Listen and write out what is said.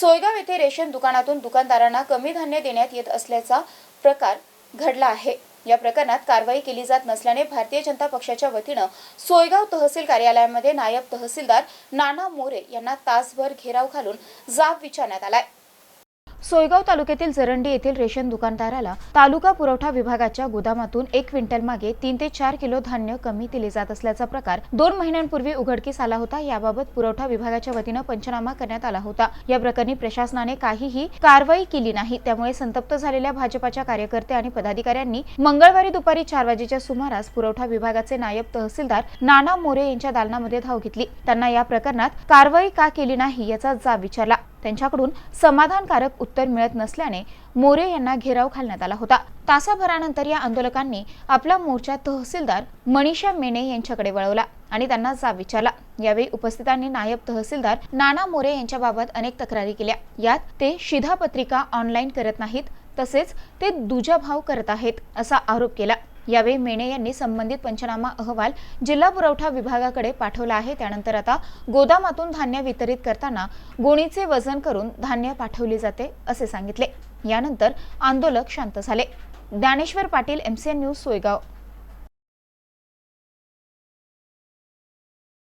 सोयगाव येथे रेशन दुकानातून दुकानदारांना कमी धान्य देण्यात येत असल्याचा प्रकार घडला आहे. या प्रकरणात कारवाई केली जात नसल्याने भारतीय जनता पक्षाच्या वतीनं सोयगाव तहसील कार्यालयामध्ये नायब तहसीलदार नाना मोरे यांना तासभर घेराव घालून जाब विचारण्यात आलाय. सोयगाव तालुक्यातील जरंडी येथील रेशन दुकानदाराला तालुका पुरवठा विभागाच्या गोदामातून एक क्विंटल मागे तीन ते चार किलो धान्य कमी दिले जात असल्याचा प्रकार दोन महिन्यांपूर्वी उघडकीस आला होता. याबाबत पुरवठा विभागाच्या वतीनं पंचनामा करण्यात आला होता. या प्रकरणी प्रशासनाने काहीही कारवाई केली नाही. त्यामुळे संतप्त झालेल्या भाजपाच्या कार्यकर्ते आणि पदाधिकाऱ्यांनी मंगळवारी दुपारी चार वाजेच्या सुमारास पुरवठा विभागाचे नायब तहसीलदार नाना मोरे यांच्या दालनामध्ये धाव घेतली. त्यांना या प्रकरणात कारवाई का केली नाही याचा जाब विचारला. त्यांच्याकडून समाधानकारक उत्तर मिळत नसल्याने मोरे यांना घेराव घालण्यात आला होता. तासाभरानंतर या आंदोलकांनी आपला मोर्चा तहसीलदार मनीषा मेने यांच्याकडे वळवला आणि त्यांना जाब विचारला. यावेळी उपस्थितांनी नायब तहसीलदार नाना मोरे यांच्याबाबत अनेक तक्रारी केल्या. यात ते शिधापत्रिका ऑनलाईन करत नाहीत तसेच ते दुजाभाव करत आहेत असा आरोप केला. यावेळी मेणे यांनी संबंधित पंचनामा अहवाल जिल्हा पुरवठा विभागाकडे पाठवला आहे. त्यानंतर आता गोदामातून धान्य वितरित करताना गोणीचे वजन करून धान्य पाठवले जाते असे सांगितले. यानंतर आंदोलक शांत झाले. Dnyaneshwar Patil MCN news Soygaon.